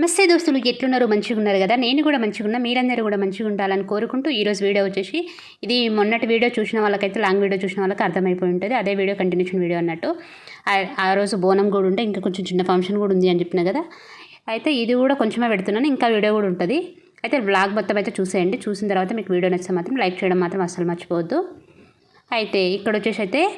నమస్తే దోస్తులు ఎట్లున్నారు మంచిగా ఉన్నారు కదా నేను కూడా మంచిగా ఉన్నా మీరందరూ కూడా మంచిగా ఉండాలని కోరుకుంటూ ఈరోజు వీడియో వచ్చేసి ఇది మొన్నటి వీడియో చూసిన వాళ్ళకైతే లాంగ్ వీడియో చూసిన వాళ్ళకి అర్థమైపోయి ఉంటుంది. అదే వీడియో కంటిన్యూషన్ వీడియో అన్నట్టు. ఆ- రోజు బోనం కూడా ఉంటే ఇంకా కొంచెం చిన్న ఫంక్షన్ కూడా ఉంది అని చెప్పిన కదా. అయితే ఇది కూడా కొంచెమే పెడుతున్నాను ఇంకా వీడియో కూడా ఉంటుంది. అయితే బ్లాగ్ మొత్తం అయితే చూసేయండి. చూసిన తర్వాత మీకు వీడియో నచ్చితే మాత్రం లైక్ చేయడం మాత్రం అస్సలు మర్చిపోవద్దు. అయితే ఇక్కడ వచ్చేసి అయితే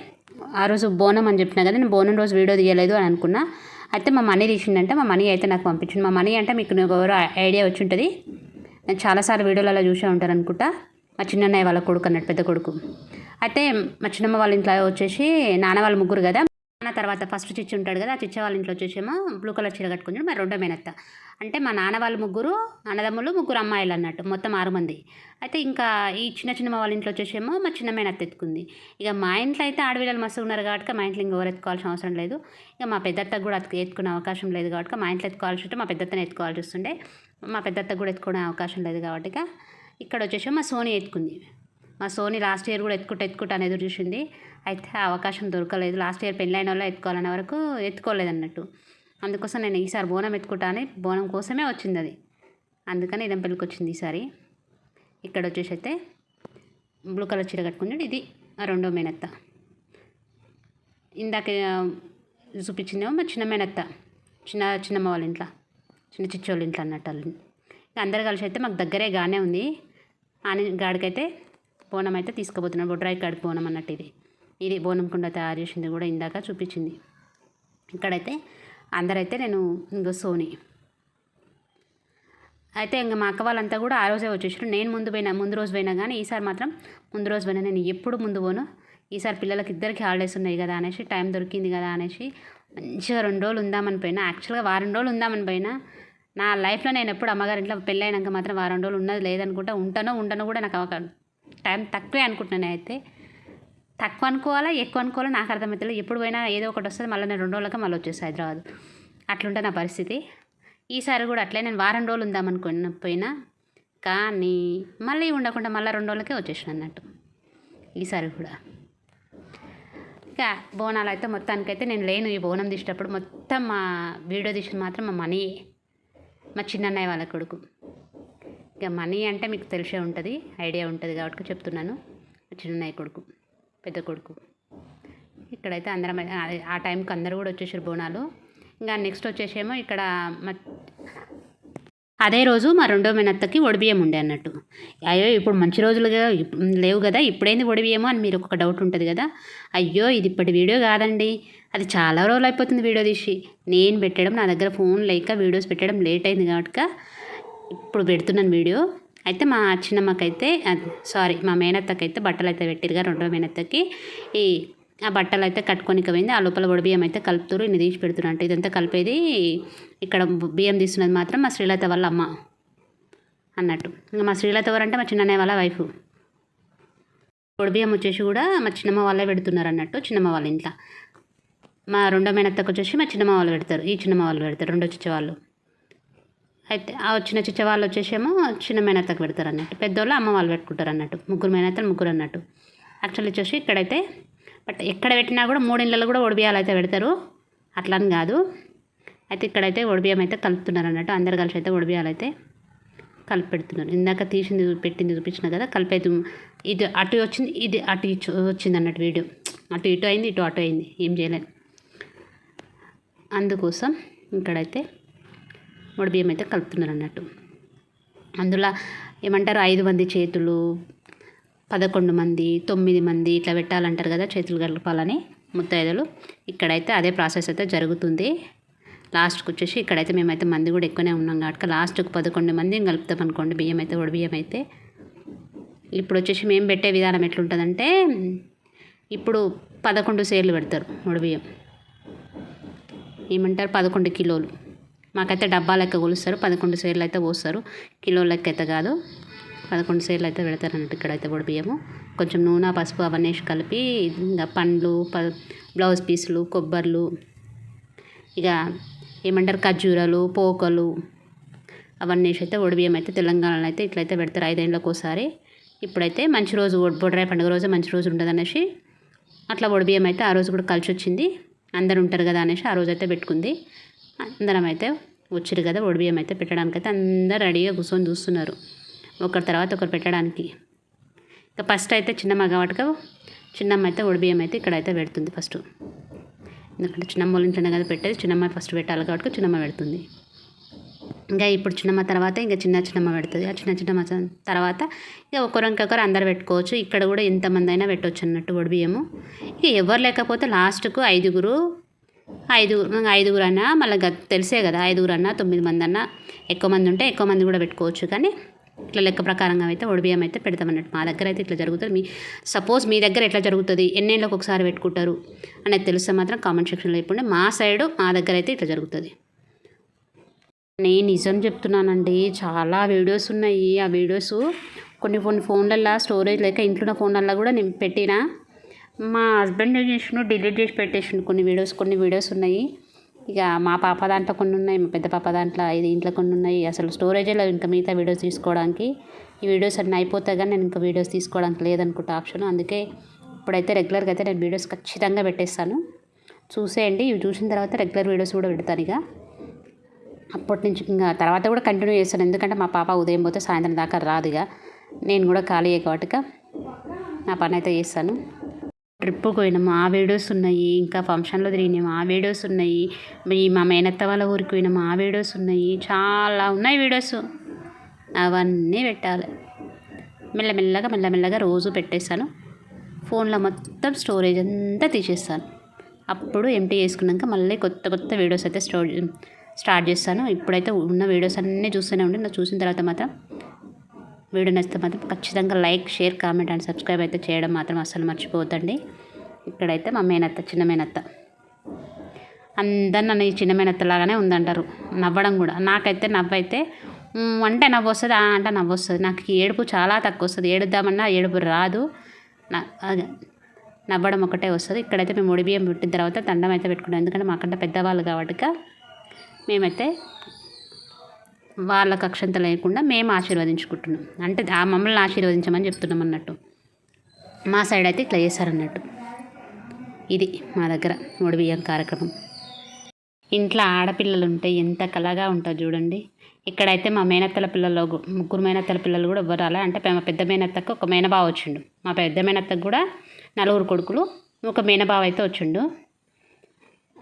ఆ రోజు బోనం అని చెప్పిన కదా నేను బోనం రోజు వీడియో తీయలేదు అని అనుకున్నా. అయితే మా మనీ తీసిందంటే మా మనీ అయితే నాకు పంపించింది మా మనీ అంటే మీకు ఎవరో ఐడియా వచ్చి ఉంటుంది. నేను చాలాసార్లు వీడియోలలో చూసే ఉంటారు అనుకుంటా. మా చిన్నన్నయ్య వాళ్ళ కొడుకు అన్నట్టు పెద్ద కొడుకు. అయితే మా చిన్నమ్మ వాళ్ళ ఇంట్లో వచ్చేసి నాన్న వాళ్ళ ముగ్గురు కదా. నాన్న తర్వాత ఫస్ట్ చిచ్చి ఉంటాడు కదా ఆ చిచ్చ వాళ్ళ ఇంట్లో వచ్చేసేమో బ్లూ కలర్ చీర కట్టుకుని మరి రెండో మేనత్త. అంటే మా నాన్న వాళ్ళు ముగ్గురు అన్నదమ్ములు ముగ్గురు అమ్మాయిలు అన్నట్టు మొత్తం ఆరు మంది. అయితే ఇంకా ఈ చిన్న చిన్న వాళ్ళ ఇంట్లో వచ్చేసేమో మా చిన్న మేనత్త ఎత్తుకుంది. ఇక మా ఇంట్లో అయితే ఆడపిల్లలు మస్తు ఉన్నారు కాబట్టి మా ఇంట్లో ఇంకెవరు ఎత్తుకోవాల్సిన అవసరం లేదు. ఇక మా పెద్దత్తకు కూడా ఎత్తుకునే అవకాశం లేదు కాబట్టి మా ఇంట్లో ఎత్తుకోవాల్సి ఉంటే మా పెద్దత్తనే ఎత్తుకోవాల్సి వస్తుండే. మా పెద్దత్త కూడా ఎత్తుకునే అవకాశం లేదు కాబట్టి ఇక్కడ వచ్చేసి మా సోని ఎత్తుకుంది. మా సోని లాస్ట్ ఇయర్ కూడా ఎత్తుకుంటా ఎత్తుకుంటూ అనేది ఎదురు చూసింది. అయితే అవకాశం దొరకలేదు. లాస్ట్ ఇయర్ పెళ్ళైన వాళ్ళు ఎత్తుకోవాలనే వరకు ఎత్తుకోలేదు అన్నట్టు అందుకోసం నేను ఈసారి బోనం ఎత్తుకుంటా అని బోనం కోసమే వచ్చింది అది. అందుకని ఇదం పెళ్ళికి వచ్చింది ఈసారి. ఇక్కడ వచ్చేసి అయితే బ్లూ కలర్ చీర కట్టుకున్నాడు. ఇది ఆ రెండో మేనత్త. ఇందాక చూపించిందేమో మా చిన్న మేనత్త. చిన్న చిన్నమ్మ వాళ్ళ ఇంట్లో. చిన్న చిచ్చోళ్ళ ఇంట్లో అన్నట్టు వాళ్ళు ఇక అందరు కలిసి అయితే మాకు దగ్గరే గానే ఉంది. ఆని గాడికైతే బోనం అయితే తీసుకుపోతున్నాడు బొడ్రాయి కాడికి బోనం అన్నట్టు ఇది. ఇది బోనం కుండ తయారు చేసింది కూడా ఇందాక చూపించింది. ఇక్కడైతే అందరైతే నేను ఇంకో సోని. అయితే ఇంకా మా అక్క వాళ్ళంతా కూడా ఆ రోజే వచ్చేసారు నేను ముందు పోయినా ముందు రోజు పోయినా కానీ ఈసారి మాత్రం ముందు రోజు పోయినా నేను ఎప్పుడు ముందు పోను. ఈసారి పిల్లలకి ఇద్దరికి హాలిడేస్ ఉన్నాయి కదా అనేసి టైం దొరికింది కదా అనేసి మంచిగా రెండు రోజులు ఉందామని పోయినా. యాక్చువల్గా వారం రోజులు ఉందామని పోయినా. నా లైఫ్లో నేను ఎప్పుడు అమ్మగారి ఇంట్లో పెళ్ళైనాక మాత్రం వారం రోజులు ఉన్నది లేదనుకుంటా. ఉంటానో ఉండనో కూడా నాకు అవకాశం టైం తక్కువే అనుకుంటున్నాను అయితే తక్కువ అనుకోవాలా ఎక్కువ అనుకోవాలా నాకు అర్థమవుతుంది ఎప్పుడు పోయినా ఏదో ఒకటి వస్తుంది మళ్ళీ నేను రెండు రోజులకి మళ్ళీ వచ్చేసి హైదరాబాద్. అట్లుంటే నా పరిస్థితి. ఈసారి కూడా అట్లే నేను వారం రోజులు ఉందామనుకున్న పోయినా కానీ మళ్ళీ ఉండకుండా మళ్ళీ రెండు రోజులకే వచ్చేసిన అన్నట్టు. ఈసారి కూడా. ఇక బోనాలు అయితే మొత్తానికైతే నేను లేను ఈ బోనం తీసేటప్పుడు. మొత్తం మా వీడియో తీసిన మాత్రం మా మనీ మా చిన్నన్నయ్య వాళ్ళ కొడుకు. ఇక మనీ అంటే మీకు తెలిసే ఉంటుంది ఐడియా ఉంటుంది కాబట్టి చెప్తున్నాను. చిన్న కొడుకు పెద్ద కొడుకు. ఇక్కడైతే అందరం ఆ- టైంకి అందరూ కూడా వచ్చేసారు బోనాలు. ఇంకా నెక్స్ట్ వచ్చేసేమో ఇక్కడ అదే రోజు మా రెండో మేనత్తకి ఒడిబియ్యం ఉండే అన్నట్టు. అయ్యో ఇప్పుడు మంచి రోజులుగా లేవు కదా ఇప్పుడైంది ఒడిబియ్యము అని మీరు ఒక డౌట్ ఉంటుంది కదా. అయ్యో ఇది ఇప్పటి వీడియో కాదండి. అది చాలా రోజులు అయిపోతుంది వీడియో తీసి. నేను పెట్టడం నా దగ్గర ఫోన్ లేక వీడియోస్ పెట్టడం లేట్ అయింది కాబట్టి ఇప్పుడు పెడుతున్నాను వీడియో. అయితే మా చిన్నమ్మకైతే సారీ మా మేనత్తకైతే బట్టలు అయితే పెట్టిరుగా రెండో మేనత్తకి. ఈ ఆ బట్టలు అయితే కట్టుకొని పోయింది ఆ లోపల వడి బియ్యం అయితే కలుపుతారు ఇన్ని తీసి పెడుతున్నారు అంటే. ఇదంతా కలిపేది ఇక్కడ బియ్యం తీస్తున్నది మాత్రం మా శ్రీలత వాళ్ళ అమ్మ అన్నట్టు. ఇంకా మా శ్రీలత అంటే మా చిన్నయ్య వాళ్ళ వైఫ్. వడి బియ్యం వచ్చేసి కూడా మా చిన్నమ్మ వాళ్ళే పెడుతున్నారు అన్నట్టు చిన్నమ్మ వాళ్ళ ఇంట్లో. మా రెండో మేనత్తకు వచ్చేసి మా చిన్నమ్మ వాళ్ళు పెడతారు ఈ చిన్నమ్మ వాళ్ళు పెడతారు రెండో చిచ్చ వాళ్ళు. అయితే ఆ వచ్చిన చిచ్చ వాళ్ళు వచ్చేసేమో చిన్న మేనత్తకు పెడతారు అన్నట్టు. పెద్దోళ్ళు అమ్మ వాళ్ళు పెట్టుకుంటారు అన్నట్టు. ముగ్గురు మేనత్తలు ముగ్గురు అన్నట్టు. యాక్చువల్లీ వచ్చేసి ఇక్కడైతే బట్ ఎక్కడ పెట్టినా కూడా మూడింళ్ళలో కూడా ఒడిబియాలు అయితే పెడతారు. అట్లా అని కాదు. అయితే ఇక్కడైతే ఒడిబియ్యం అయితే కలుపుతున్నారు అన్నట్టు. అందరు కలిసి అయితే ఒడిబియాలు అయితే కలిపి పెడుతున్నారు. ఇందాక తీసింది పెట్టింది చూపించిన కదా కలిపేది ఇది అటు వచ్చింది ఇది అటు ఇటు వచ్చింది అన్నట్టు వీడియో. అటు ఇటు అయింది ఇటు అటు అయింది. ఏం చేయలేదు. అందుకోసం ఇక్కడైతే బియ్యం అయితే కలుపుతున్నారు అన్నట్టు అందులో ఏమంటారు? ఐదు మంది చేతులు పదకొండు మంది తొమ్మిది మంది ఇట్లా పెట్టాలంటారు కదా చేతులు కలపాలని ముత్తైదులు. ఇక్కడైతే అదే ప్రాసెస్ అయితే జరుగుతుంది. లాస్ట్కి వచ్చేసి ఇక్కడైతే మేమైతే మంది కూడా ఎక్కువనే ఉన్నాం కాబట్టి లాస్ట్కి పదకొండు మంది కలుపుతాం అనుకోండి బియ్యం అయితే ఒడి బియ్యం అయితే. ఇప్పుడు వచ్చేసి మేము పెట్టే విధానం ఎట్లుంటుందంటే ఇప్పుడు పదకొండు సేర్లు పెడతారు ఒడి బియ్యం. ఏమంటారు? పదకొండు కిలోలు. మాకైతే డబ్బా లెక్క కొలుస్తారు పదకొండు సేర్లు అయితే పోస్తారు. కిలో లెక్క అయితే కాదు పదకొండు సేర్లు అయితే పెడతారు అన్నట్టు ఇక్కడైతే కూడా బియ్యము. కొంచెం నూనె పసుపు అవన్నీ వేసి కలిపి ఇంకా పండ్లు ప బ్లౌజ్ పీసులు కొబ్బర్లు ఇక ఏమంటారు ఖర్జూరాలు పోకలు అవన్నీ అయితే ఒడిబియ్యం అయితే తెలంగాణలో అయితే ఇట్లయితే పెడతారు ఐదేళ్ళకి ఒకసారి. ఇప్పుడైతే మంచి రోజు బొడ్రాయి పండుగ రోజు మంచి రోజు ఉంటుంది అనేసి అట్లా ఒడిబియ్యం అయితే ఆ రోజు కూడా కలిసి వచ్చింది అందరు ఉంటారు కదా అనేసి ఆ రోజు అయితే పెట్టుకుంది. అందరం అయితే వచ్చారు కదా ఒడిబియ్యం అయితే పెట్టడానికి అయితే అందరు రెడీగా కూర్చొని చూస్తున్నారు. ఒకరి తర్వాత ఒకరు పెట్టడానికి. ఇంకా ఫస్ట్ అయితే చిన్నమ్మ కాబట్టి చిన్నమ్మ అయితే ఒడిబియ్యం అయితే ఇక్కడైతే పెడుతుంది ఫస్ట్. ఎందుకంటే చిన్నమ్మ వాళ్ళ ఇంట్లోనే కదా పెట్టేది చిన్నమ్మ ఫస్ట్ పెట్టాలి కాబట్టి చిన్నమ్మ పెడుతుంది. ఇంకా ఇప్పుడు చిన్నమ్మ తర్వాత ఇంకా చిన్న చిన్నమ్మ పెడుతుంది. ఆ చిన్న చిన్నమ్మ తర్వాత ఇక ఒకరికొకరు అందరు పెట్టుకోవచ్చు. ఇక్కడ కూడా ఎంతమంది అయినా పెట్టవచ్చు అన్నట్టు ఒడిబియ్యము ఇక ఎవరు లేకపోతే లాస్ట్కు ఐదుగురు ఐదుగురు ఐదుగురు అన్నా మళ్ళీ తెలిసే కదా ఐదుగురు అన్నా తొమ్మిది మంది అన్నా ఎక్కువ మంది ఉంటే ఎక్కువ మంది కూడా పెట్టుకోవచ్చు. కానీ ఇట్లా లెక్క ప్రకారంగా అయితే ఒడిబియ్యం అయితే పెడతామన్నట్టు. మా దగ్గర అయితే ఇట్లా జరుగుతుంది. మీ సపోజ్ మీ దగ్గర ఎట్లా జరుగుతుంది? ఎన్నేళ్ళకి ఒకసారి పెట్టుకుంటారు? అనేది తెలిస్తే మాత్రం కామెంట్ సెక్షన్లో చెప్పండి. మా సైడు మా దగ్గర అయితే ఇట్లా జరుగుతుంది. నేను నిజం చెప్తున్నానండి. చాలా వీడియోస్ ఉన్నాయి. ఆ వీడియోస్ కొన్ని కొన్ని ఫోన్లల్లో స్టోరేజ్ లేక ఇంట్లో ఉన్న ఫోన్లల్లో కూడా నేను పెట్టిన. మా హస్బెండ్ ఏం చేసిండు? డిలీట్ చేసి పెట్టేసిండు. కొన్ని వీడియోస్ కొన్ని వీడియోస్ ఉన్నాయి. ఇక మా పాప దాంట్లో కొన్ని ఉన్నాయి మా పెద్ద పాప దాంట్లో ఇది ఇంట్లో కొన్ని ఉన్నాయి. అసలు స్టోరేజే లేదు ఇంకా మిగతా వీడియోస్ తీసుకోవడానికి. ఈ వీడియోస్ అన్నీ అయిపోతాయి కానీ నేను ఇంకా వీడియోస్ తీసుకోవడానికి లేదనుకుంటా ఆప్షన్. అందుకే ఇప్పుడైతే రెగ్యులర్గా అయితే నేను వీడియోస్ ఖచ్చితంగా పెట్టేస్తాను. చూసేయండి. ఇవి చూసిన తర్వాత రెగ్యులర్ వీడియోస్ కూడా పెడతాను ఇక. అప్పటి నుంచి ఇంకా తర్వాత కూడా కంటిన్యూ చేస్తాను. ఎందుకంటే మా పాప ఉదయం పోతే సాయంత్రం దాకా రాదు ఇక. నేను కూడా ఖాళీ కాబట్టి నా పని అయితే చేస్తాను. ట్రిప్ పోయినాము. ఆ వీడియోస్ ఉన్నాయి. ఇంకా ఫంక్షన్లో తిరిగినాము. ఆ వీడియోస్ ఉన్నాయి. మీ మా మేనత్త వాళ్ళ ఊరికి పోయినాము. ఆ వీడియోస్ ఉన్నాయి. చాలా ఉన్నాయి వీడియోస్. అవన్నీ పెట్టాలి. మెల్లమెల్లగా మెల్లమెల్లగా రోజు పెట్టేస్తాను ఫోన్లో మొత్తం స్టోరేజ్ అంతా తీసేస్తాను. అప్పుడు ఎంటీ చేసుకున్నాక మళ్ళీ కొత్త కొత్త వీడియోస్ అయితే స్టోర్ స్టార్ట్ చేస్తాను. ఇప్పుడైతే ఉన్న వీడియోస్ అన్నీ చూస్తూనే ఉండి నాకు చూసిన తర్వాత మాత్రం వీడియో నచ్చితే మాత్రం ఖచ్చితంగా like share comment and subscribe అయితే చేయడం మాత్రం అస్సలు మర్చిపోవద్దండి. ఇక్కడైతే మా మేనత్త చిన్న మేనత్త. అందరు నన్ను ఈ చిన్న మేనత్త లాగానే ఉందంటారు. నవ్వడం కూడా. నాకైతే నవ్వైతే అంటే నవ్వు వస్తుంది "ఆ" అంటే నవ్వు వస్తుంది నాకు ఏడుపు చాలా తక్కువ వస్తుంది ఏడుద్దామన్నా ఏడుపు రాదు. నా నవ్వడం ఒకటే వస్తుంది. ఇక్కడైతే మేము ఒడి బియ్యం పెట్టిన తర్వాత దండం అయితే పెట్టుకున్నాం ఎందుకంటే మాకంటే పెద్దవాళ్ళు కాబట్టి మేమైతే వాళ్ళ అక్షంత లేకుండా మేము ఆశీర్వదించుకుంటున్నాం. అంటే ఆ మమ్మల్ని ఆశీర్వదించమని చెప్తున్నాం అన్నట్టు. మా సైడ్ అయితే ఇట్లా చేశారన్నట్టు. ఇది మా దగ్గర మూడు బియ్యం కార్యక్రమం. ఇంట్లో ఆడపిల్లలు ఉంటే ఎంత కలగా ఉంటుంది చూడండి. ఇక్కడైతే మా మేనత్తల పిల్లలు ముగ్గురు మేనత్తల పిల్లలు కూడా ఎవ్వరు అంటే మా పెద్ద మేనత్తకు ఒక మేనబావ వచ్చిండు. మా పెద్ద మేనత్తకు కూడా నలుగురు కొడుకులు ఒక మేనబావ అయితే వచ్చిండు.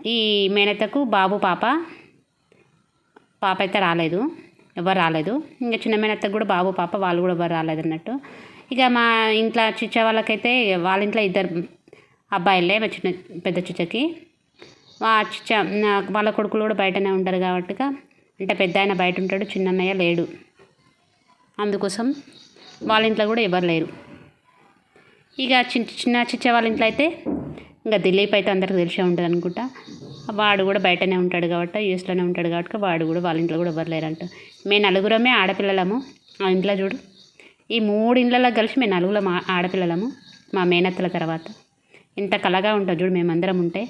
ఈ మేనత్తకు బాబు పాప పాప అయితే రాలేదు ఎవరు రాలేదు. ఇంకా చిన్నమైన మేనత్తకు కూడా బాబు పాప వాళ్ళు కూడా ఎవరు రాలేదు అన్నట్టు. ఇక మా ఇంట్లో చిచ్చ వాళ్ళకైతే వాళ్ళ ఇంట్లో ఇద్దరు అబ్బాయిలే మా చిన్న పెద్ద చిచ్చకి. వా చిచ్చ వాళ్ళ కొడుకులు కూడా బయటనే ఉంటారు కాబట్టి అంటే పెద్ద ఆయన బయట ఉంటాడు చిన్నన్నయ్య లేడు. అందుకోసం వాళ్ళ ఇంట్లో కూడా ఎవరు లేరు. ఇక చిన్న చిన్న చిచ్చ వాళ్ళ ఇంట్లో అయితే ఇంకా దిలీప్ అయితే అందరికి తెలిసే ఉంటుంది అనుకుంటా వాడు కూడా బయటనే ఉంటాడు కాబట్టి యూఎస్లోనే ఉంటాడు కాబట్టి వాడు కూడా వాళ్ళ ఇంట్లో కూడా ఎవరు లేరంట. మేము నలుగురమే ఆడపిల్లలము. ఆ ఇంట్లో చూడు. ఈ మూడు ఇండ్లలో కలిసి మేము నలుగురం ఆడపిల్లలము మా మేనత్తల తర్వాత. ఎంత కలగా ఉంటుంది చూడు మేమందరం ఉంటే.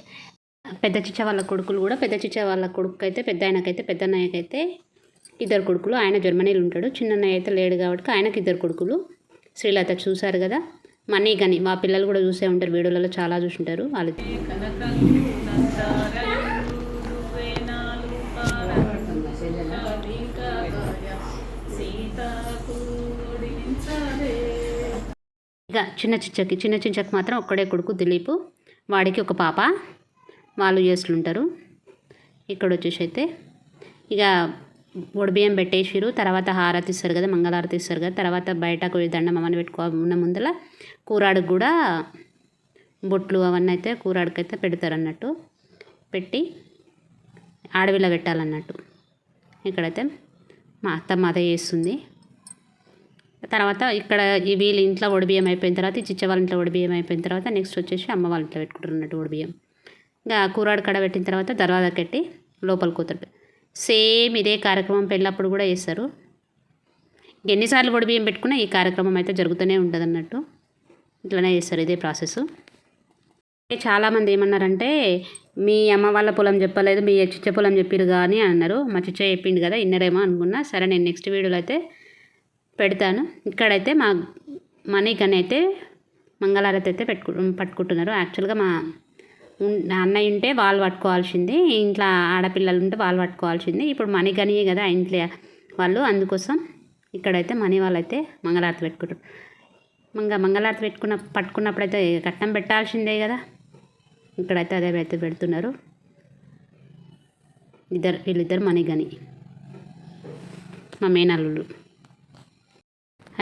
పెద్ద చిచ్చ వాళ్ళ కొడుకులు కూడా పెద్ద చిచ్చ వాళ్ళ కొడుకు అయితే పెద్ద ఆయనకైతే పెద్ద అన్నయ్యకైతే ఇద్దరు కొడుకులు. ఆయన జర్మనీలో ఉంటాడు. చిన్న అన్నయ్య అయితే లేడు కాబట్టి ఆయనకి ఇద్దరు కొడుకులు. శ్రీలత చూశారు కదా. మనీ కానీ మా పిల్లలు కూడా చూసే ఉంటారు. వీడియోలలో చాలా చూసుంటారు. వాళ్ళు ఇక చిన్న చిచ్చకి చిన్న చిచ్చకి మాత్రం ఒక్కడే కొడుకు దిలీప్ వాడికి ఒక పాప వాళ్ళు యూఎస్లో ఉంటారు. ఇక్కడ వచ్చేసి అయితే ఇక బియ్యం పెట్టేసిరు తర్వాత హారతి ఇస్తారు కదా మంగళహారతి ఇస్తారు కదా తర్వాత బయటకు దండం అవన్నీ పెట్టుకో ఉన్న ముందల కూరాడికి కూడా బొట్లు అవన్నీ అయితే కూరాడికి అయితే పెడతారు అన్నట్టు పెట్టి అడవిలో పెట్టాలన్నట్టు. ఇక్కడైతే మా అత్త మాత చేస్తుంది. తర్వాత ఇక్కడ వీళ్ళ ఇంట్లో ఒడిబియ్యం అయిపోయిన తర్వాత ఈ చిచ్చ వాళ్ళ ఇంట్లో ఒడిబియ్యం అయిపోయిన తర్వాత నెక్స్ట్ వచ్చేసి అమ్మ వాళ్ళ ఇంట్లో పెట్టుకుంటారు అన్నట్టు ఒడిబియ్యం. ఇంకా కూరాడు కడ పెట్టిన తర్వాత దర్వాజా కట్టి లోపల కూతురు సేమ్ ఇదే కార్యక్రమం పెళ్ళప్పుడు కూడా చేస్తారు. ఎన్నిసార్లు ఒడిబియ్యం పెట్టుకున్నా ఈ కార్యక్రమం అయితే జరుగుతూనే ఉంటుంది అన్నట్టు ఇట్లనే చేస్తారు ఇదే ప్రాసెస్ చాలామంది ఏమన్నారంటే మీ అమ్మ వాళ్ళ పొలం చెప్పలేదు మీ చిచ్చ పొలం చెప్పిరు కానీ అన్నారు. మా చిచ్చ చెప్పిండు కదా ఇన్నరేమో అనుకున్నా. సరే నేను నెక్స్ట్ వీడియోలో అయితే పెడతాను. ఇక్కడైతే మా మనీకని అయితే మంగళారతి అయితే పెట్టుకు పట్టుకుంటున్నారు. యాక్చువల్గా మా అన్నయ్య ఉంటే వాళ్ళు పట్టుకోవాల్సింది. ఇంట్లో ఆడపిల్లలు ఉంటే వాళ్ళు పట్టుకోవాల్సింది. ఇప్పుడు మనీ గనియే కదా ఇంట్లో వాళ్ళు. అందుకోసం ఇక్కడైతే మనీ వాళ్ళైతే మంగళారతి పెట్టుకుంటారు మంగ మంగళారతి పెట్టుకున్న పట్టుకున్నప్పుడైతే కట్నం పెట్టాల్సిందే కదా. ఇక్కడైతే అదే అయితే పెడుతున్నారు. ఇద్దరు వీళ్ళిద్దరు మనీ గని మా మేనల్లుడు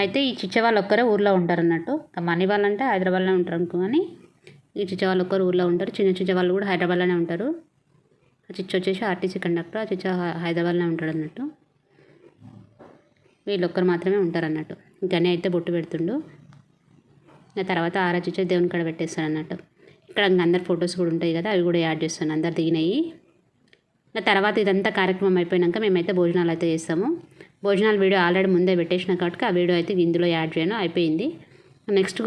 అయితే ఈ చిచ్చ వాళ్ళు ఒక్కరే ఊర్లో ఉంటారు అన్నట్టు. మనీ వాళ్ళు అంటే హైదరాబాద్లో ఉంటారు అనుకో కానీ ఈ చిచ్చ వాళ్ళు ఒక్కరు ఊర్లో ఉంటారు. చిన్న చిచ్చ వాళ్ళు కూడా హైదరాబాద్లోనే ఉంటారు. ఆ చిచ్చ వచ్చేసి ఆర్టీసీ కండక్టర్ ఆ చిచ్చ హైదరాబాద్లోనే ఉంటాడు అన్నట్టు. వీళ్ళొక్కరు మాత్రమే ఉంటారు అన్నట్టు. ఇంకనే అయితే బొట్టు పెడుతుండు. ఆ తర్వాత ఆరా చిచ్చ దేవుని కాడ పెట్టేస్తాడు అన్నట్టు. ఇక్కడ అందరి ఫొటోస్ కూడా ఉంటాయి కదా అవి కూడా యాడ్ చేస్తాను. అందరు దిగినాయి. ఇంకా తర్వాత ఇదంతా కార్యక్రమం అయిపోయినాక మేమైతే భోజనాలు అయితే చేస్తాము. భోజనాల వీడియో ఆల్రెడీ ముందే పెట్టేసిన కాబట్టి ఆ వీడియో అయితే ఇందులో యాడ్ చేయను అయిపోయింది. నెక్స్ట్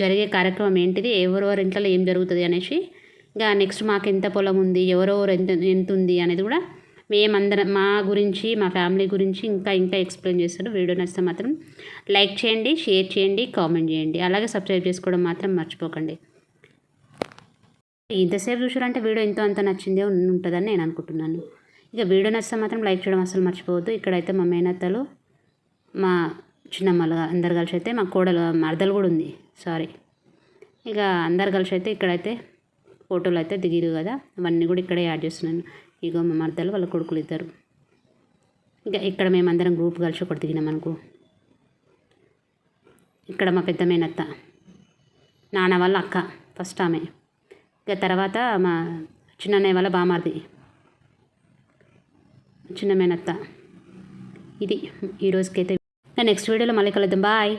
జరిగే కార్యక్రమం ఏంటిది ఎవరెవరి ఇంట్లో ఏం జరుగుతుంది అనేసి ఇంకా నెక్స్ట్ మాకు ఎంత పొలం ఉంది ఎవరెవరు ఎంత ఎంత ఉంది అనేది కూడా మేమందరం మా గురించి మా ఫ్యామిలీ గురించి ఇంకా ఇంకా ఎక్స్ప్లెయిన్ చేస్తాడు వీడియో నచ్చితే మాత్రం లైక్ చేయండి షేర్ చేయండి కామెంట్ చేయండి. అలాగే సబ్స్క్రైబ్ చేసుకోవడం మాత్రం మర్చిపోకండి. ఇంతసేపు చూసారంటే వీడియో ఎంతో అంత నచ్చిందే ఉంటుందని నేను అనుకుంటున్నాను. ఇక వీడియో నచ్చితే మాత్రం లైక్ చేయడం అసలు మర్చిపోవద్దు. ఇక్కడైతే మా మేనత్తలు మా చిన్నమ్మలు అందరు కలిసి అయితే మా కోడలు మరదలు కూడా ఉంది. సారీ ఇక అందరు కలిసి అయితే ఇక్కడైతే ఫోటోలు అయితే దిగిరు కదా. అవన్నీ కూడా ఇక్కడే యాడ్ చేస్తున్నాను. ఇగో మా మరదలు వాళ్ళ కొడుకులు ఇద్దరు. ఇక ఇక్కడ మేమందరం గ్రూప్ కలిసి ఒకటి దిగినాం అనుకో. ఇక్కడ మా పెద్ద మేనత్త నాన్న వాళ్ళ అక్క ఫస్ట్ ఆమె. ఇక తర్వాత మా చిన్నన్నయ్య వాళ్ళ బామార్ది. చిన్న మేనత్త. ఇది ఈ రోజుకైతే. నెక్స్ట్ వీడియోలో మళ్ళీ కలుద్దాం. బాయ్.